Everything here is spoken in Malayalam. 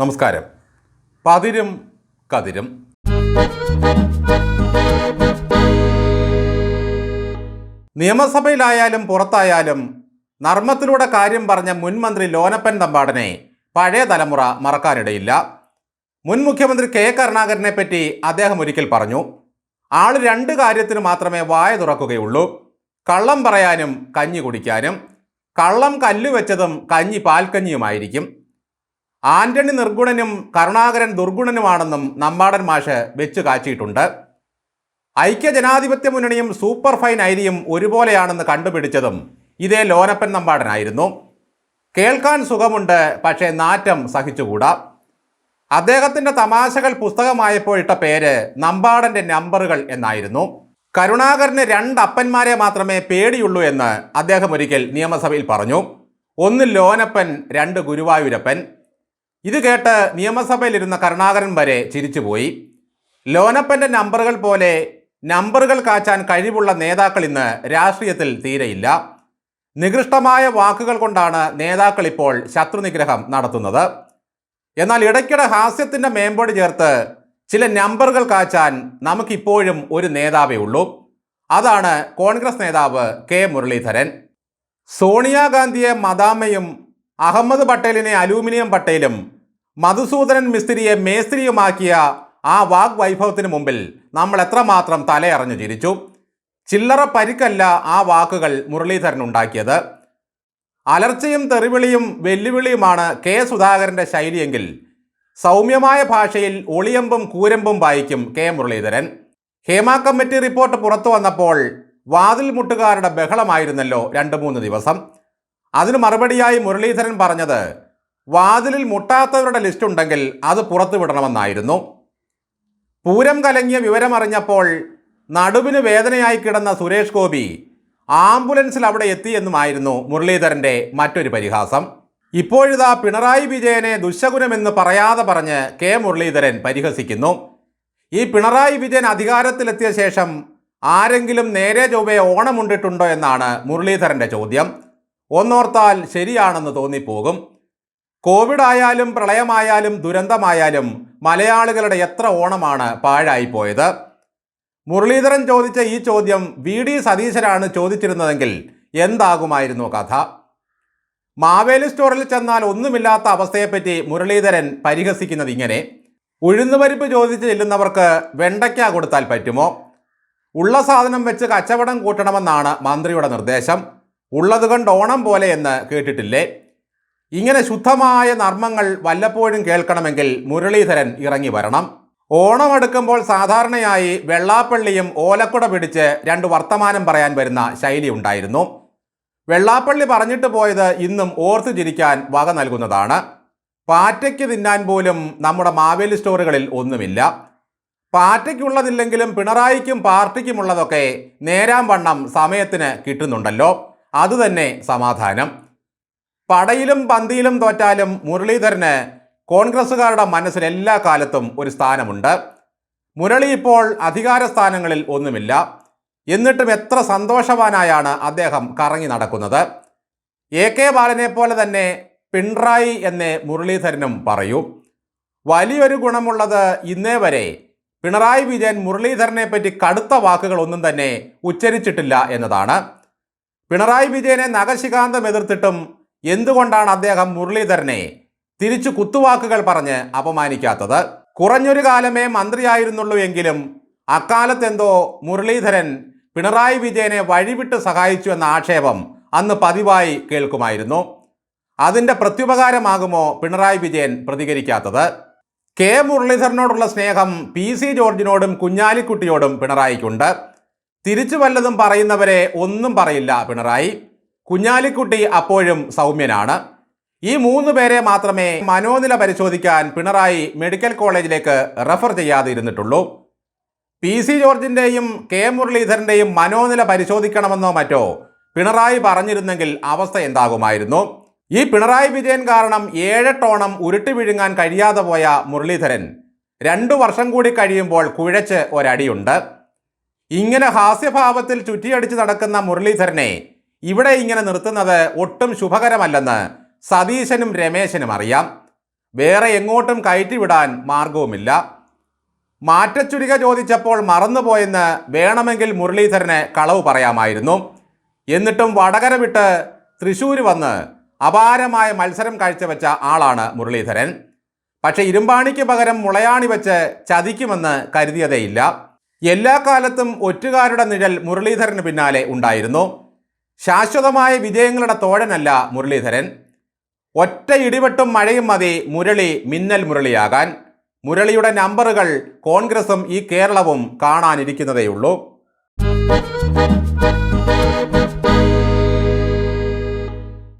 നമസ്കാരം. പതിരും കതിരും. നിയമസഭയിലായാലും പുറത്തായാലും നർമ്മത്തിലൂടെ കാര്യം പറഞ്ഞ മുൻമന്ത്രി ലോനപ്പൻ തമ്പാടനെ പഴയ തലമുറ മറക്കാനിടയില്ല. മുൻ മുഖ്യമന്ത്രി കെ കരുണാകരനെ പറ്റി അദ്ദേഹം ഒരിക്കൽ പറഞ്ഞു ആൾ രണ്ട് കാര്യത്തിന് മാത്രമേ വായ തുറക്കുകയുള്ളൂ. കള്ളം പറയാനും കഞ്ഞി കുടിക്കാനും കള്ളം കല്ലുവെച്ചതും കഞ്ഞി പാൽക്കഞ്ഞിയുമായിരിക്കും. ആന്റണി നിർഗുണനും കരുണാകരൻ ദുർഗുണനുമാണെന്നും നമ്പാടൻ മാഷ് വെച്ചു കാച്ചിയിട്ടുണ്ട്. ഐക്യ ജനാധിപത്യ മുന്നണിയും സൂപ്പർ ഫൈൻ ഐരിയും ഒരുപോലെയാണെന്ന് കണ്ടുപിടിച്ചതും ഇതേ ലോനപ്പൻ നമ്പാടനായിരുന്നു കേൾക്കാൻ സുഖമുണ്ട് പക്ഷേ നാറ്റം സഹിച്ചുകൂടാ. അദ്ദേഹത്തിന്റെ തമാശകൾ പുസ്തകമായപ്പോൾ ഇട്ട പേര് നമ്പാടന്റെ നമ്പറുകൾ എന്നായിരുന്നു. കരുണാകരന് രണ്ട് അപ്പന്മാരെ മാത്രമേ പേടിയുള്ളൂ എന്ന് അദ്ദേഹം ഒരിക്കൽ നിയമസഭയിൽ പറഞ്ഞു. ഒന്ന് ലോനപ്പൻ രണ്ട് ഗുരുവായൂരപ്പൻ. ഇത് കേട്ട് നിയമസഭയിലിരുന്ന കരുണാകരൻ വരെ ചിരിച്ചുപോയി. ലോനപ്പന്റെ നമ്പറുകൾ പോലെ നമ്പറുകൾ കാച്ചാൻ കഴിവുള്ള നേതാക്കൾ ഇന്ന് രാഷ്ട്രീയത്തിൽ തീരെയില്ല. നികൃഷ്ടമായ വാക്കുകൾ കൊണ്ടാണ് നേതാക്കൾ ഇപ്പോൾ ശത്രുനിഗ്രഹം നടത്തുന്നത്. എന്നാൽ ഇടയ്ക്കിടെ ഹാസ്യത്തിന്റെ മേമ്പോട് ചേർത്ത് ചില നമ്പറുകൾ കാച്ചാൻ നമുക്കിപ്പോഴും ഒരു നേതാവേ ഉള്ളൂ. അതാണ് കോൺഗ്രസ് നേതാവ് കെ മുരളീധരൻ. സോണിയാഗാന്ധിയെ മദാമയും അഹമ്മദ് പട്ടേലിനെ അലൂമിനിയം പട്ടേലും മധുസൂദനൻ മിസ്ത്രിയെ മേസ്ത്രിയുമാക്കിയ ആ വാഗ്വൈഭവത്തിന് മുമ്പിൽ നമ്മൾ എത്രമാത്രം തലയറഞ്ഞു ചിരിച്ചു. ചില്ലറ പരിക്കല്ല ആ വാക്കുകൾ മുരളീധരൻ ഉണ്ടാക്കിയത്. അലർച്ചയും തെറിവിളിയും വെല്ലുവിളിയുമാണ് കെ സുധാകരന്റെ ശൈലിയെങ്കിൽ സൗമ്യമായ ഭാഷയിൽ ഒളിയമ്പും കൂരമ്പും വായിക്കും K Muraleedharan. Hema committee report പുറത്തു വന്നപ്പോൾ വാതിൽ മുട്ടുകാരുടെ ബഹളമായിരുന്നല്ലോ രണ്ട് മൂന്ന് ദിവസം. അതിന് മറുപടിയായി മുരളീധരൻ പറഞ്ഞത് വാതിലിൽ മുട്ടാത്തവരുടെ ലിസ്റ്റ് ഉണ്ടെങ്കിൽ അത് പുറത്തുവിടണമെന്നായിരുന്നു പൂരം കലങ്ങിയ വിവരമറിഞ്ഞപ്പോൾ നടുവിന് വേദനയായി കിടന്ന സുരേഷ് ഗോപി ആംബുലൻസിൽ അവിടെ എത്തിയെന്നുമായിരുന്നു മുരളീധരന്റെ മറ്റൊരു പരിഹാസം. ഇപ്പോഴിതാ പിണറായി വിജയനെ ദുശകുനമെന്ന് പറയാതെ പറഞ്ഞ് കെ മുരളീധരൻ പരിഹസിക്കുന്നു. ഈ പിണറായി വിജയൻ അധികാരത്തിലെത്തിയ ശേഷം ആരെങ്കിലും നേരെ ചൊവ്വയെ ഓണമുണ്ടിട്ടുണ്ടോ എന്നാണ് മുരളീധരന്റെ ചോദ്യം. ഒന്നോർത്താൽ ശരിയാണെന്ന് തോന്നിപ്പോകും. കോവിഡ് ആയാലും പ്രളയമായാലും ദുരന്തമായാലും മലയാളികളുടെ എത്ര ഓണമാണ് പാഴായിപ്പോയത് മുരളീധരൻ ചോദിച്ച ഈ ചോദ്യം വി. ഡി. സതീശനാണ് ചോദിച്ചിരുന്നതെങ്കിൽ എന്താകുമായിരുന്നു കഥ? മാവേലി സ്റ്റോറിൽ ചെന്നാൽ ഒന്നുമില്ലാത്ത അവസ്ഥയെപ്പറ്റി മുരളീധരൻ പരിഹസിക്കുന്നത് ഇങ്ങനെ. ഉഴുന്നുപരിപ്പ് ചോദിച്ച് ചെല്ലുന്നവർക്ക് വെണ്ടയ്ക്ക കൊടുത്താൽ പറ്റുമോ? ഉള്ള സാധനം വെച്ച് കച്ചവടം കൂട്ടണമെന്നാണ് മന്ത്രിയുടെ നിർദ്ദേശം. ഉള്ളത് കൊണ്ട് ഓണം പോലെ എന്ന് കേട്ടിട്ടില്ലേ? ഇങ്ങനെ ശുദ്ധമായ നർമ്മങ്ങൾ വല്ലപ്പോഴും കേൾക്കണമെങ്കിൽ മുരളീധരൻ ഇറങ്ങി വരണം. ഓണം അടുക്കുമ്പോൾ സാധാരണയായി വെള്ളാപ്പള്ളിയും ഓലക്കുട പിടിച്ച് രണ്ട് വർത്തമാനം പറയാൻ വരുന്ന ശൈലി ഉണ്ടായിരുന്നു. വെള്ളാപ്പള്ളി പറഞ്ഞിട്ട് പോയത് ഇന്നും ഓർത്തു ചിരിക്കാൻ വക നൽകുന്നതാണ്. പാറ്റയ്ക്ക് തിന്നാൻ പോലും നമ്മുടെ മാവേലി സ്റ്റോറുകളിൽ ഒന്നുമില്ല. പാറ്റയ്ക്കുള്ളതില്ലെങ്കിലും പിണറായിക്കും പാർട്ടിക്കുമുള്ളതൊക്കെ നേരാം വണ്ണം സമയത്തിന് കിട്ടുന്നുണ്ടല്ലോ. അതുതന്നെ സമാധാനം. പടയിലും പന്തിയിലും തോറ്റാലും മുരളീധരന് കോൺഗ്രസ്സുകാരുടെ മനസ്സിൽ എല്ലാ കാലത്തും ഒരു സ്ഥാനമുണ്ട്. മുരളി ഇപ്പോൾ അധികാര സ്ഥാനങ്ങളിൽ ഒന്നുമില്ല. എന്നിട്ടും എത്ര സന്തോഷവാനായാണ് അദ്ദേഹം കറങ്ങി നടക്കുന്നത്. എ കെ ബാലനെ പോലെ തന്നെ പിണറായി എന്നേ മുരളീധരനും പറയൂ. വലിയൊരു ഗുണമുള്ളത് ഇന്നേ വരെ പിണറായി വിജയൻ മുരളീധരനെ പറ്റി കടുത്ത വാക്കുകൾ ഒന്നും തന്നെ ഉച്ചരിച്ചിട്ടില്ല എന്നതാണ്. പിണറായി വിജയനെ നഖശികാന്തം എതിർത്തിട്ടും എന്തുകൊണ്ടാണ് അദ്ദേഹം മുരളീധരനെ തിരിച്ചു കുത്തുവാക്കുകൾ പറഞ്ഞ് അപമാനിക്കാത്തത്? കുറഞ്ഞൊരു കാലമേ മന്ത്രിയായിരുന്നുള്ളൂ എങ്കിലും അക്കാലത്തെന്തോ മുരളീധരൻ പിണറായി വിജയനെ വഴിവിട്ട് സഹായിച്ചു എന്ന ആക്ഷേപം അന്ന് പതിവായി കേൾക്കുമായിരുന്നു. അതിന്റെ പ്രത്യുപകാരമാകുമോ പിണറായി വിജയൻ പ്രതികരിക്കാത്തത്? കെ. മുരളീധരനോടുള്ള സ്നേഹം പി. സി. ജോർജിനോടും കുഞ്ഞാലിക്കുട്ടിയോടും പിണറായിക്കുണ്ട്. തിരിച്ചു വല്ലതും പറയുന്നവരെ ഒന്നും പറയില്ല പിണറായി. കുഞ്ഞാലിക്കുട്ടി അപ്പോഴും സൗമ്യനാണ്. ഈ മൂന്ന് പേരെ മാത്രമേ മനോനില പരിശോധിക്കാൻ പിണറായി മെഡിക്കൽ കോളേജിലേക്ക് റെഫർ ചെയ്യാതെ ഇരുന്നിട്ടുള്ളൂ പി സി ജോർജിന്റെയും കെ മുരളീധരന്റെയും മനോനില പരിശോധിക്കണമെന്നോ മറ്റോ പിണറായി പറഞ്ഞിരുന്നെങ്കിൽ അവസ്ഥ എന്താകുമായിരുന്നു? ഈ പിണറായി വിജയൻ കാരണം ഏഴെട്ടോണം ഉരുട്ടി വിഴുങ്ങാൻ കഴിയാതെ പോയ മുരളീധരൻ രണ്ടു വർഷം കൂടി കഴിയുമ്പോൾ കുഴച്ച് ഒരടിയുണ്ട്. ഇങ്ങനെ ഹാസ്യഭാവത്തിൽ ചുറ്റിയടിച്ച് നടക്കുന്ന മുരളീധരനെ ഇവിടെ ഇങ്ങനെ നിർത്തുന്നത് ഒട്ടും ശുഭകരമല്ലെന്ന് സതീശനും രമേശനും അറിയാം. വേറെ എങ്ങോട്ടും കയറ്റിവിടാൻ മാർഗവുമില്ല മാറ്റച്ചുരിക ചോദിച്ചപ്പോൾ മറന്നുപോയെന്ന് വേണമെങ്കിൽ മുരളീധരന് കളവ് പറയാമായിരുന്നു. എന്നിട്ടും വടകര വിട്ട് തൃശ്ശൂർ വന്ന് അപാരമായ മത്സരം കാഴ്ചവെച്ച ആളാണ് മുരളീധരൻ. പക്ഷേ ഇരുമ്പാണിക്ക് പകരം മുളയാണി വെച്ച് ചതിക്കുമെന്ന് കരുതിയതേയില്ല. എല്ലാ കാലത്തും ഒറ്റുകാരുടെ നിഴൽ മുരളീധരന് പിന്നാലെ ഉണ്ടായിരുന്നു. ശാശ്വതമായ വിജയങ്ങളുടെ തോഴനല്ല മുരളീധരൻ. ഒറ്റ ഇടിവെട്ടും മഴയും മതി മുരളി മിന്നൽ മുരളിയാകാൻ. മുരളിയുടെ നമ്പറുകൾ കോൺഗ്രസും ഈ കേരളവും കാണാനിരിക്കുന്നതേയുള്ളൂ.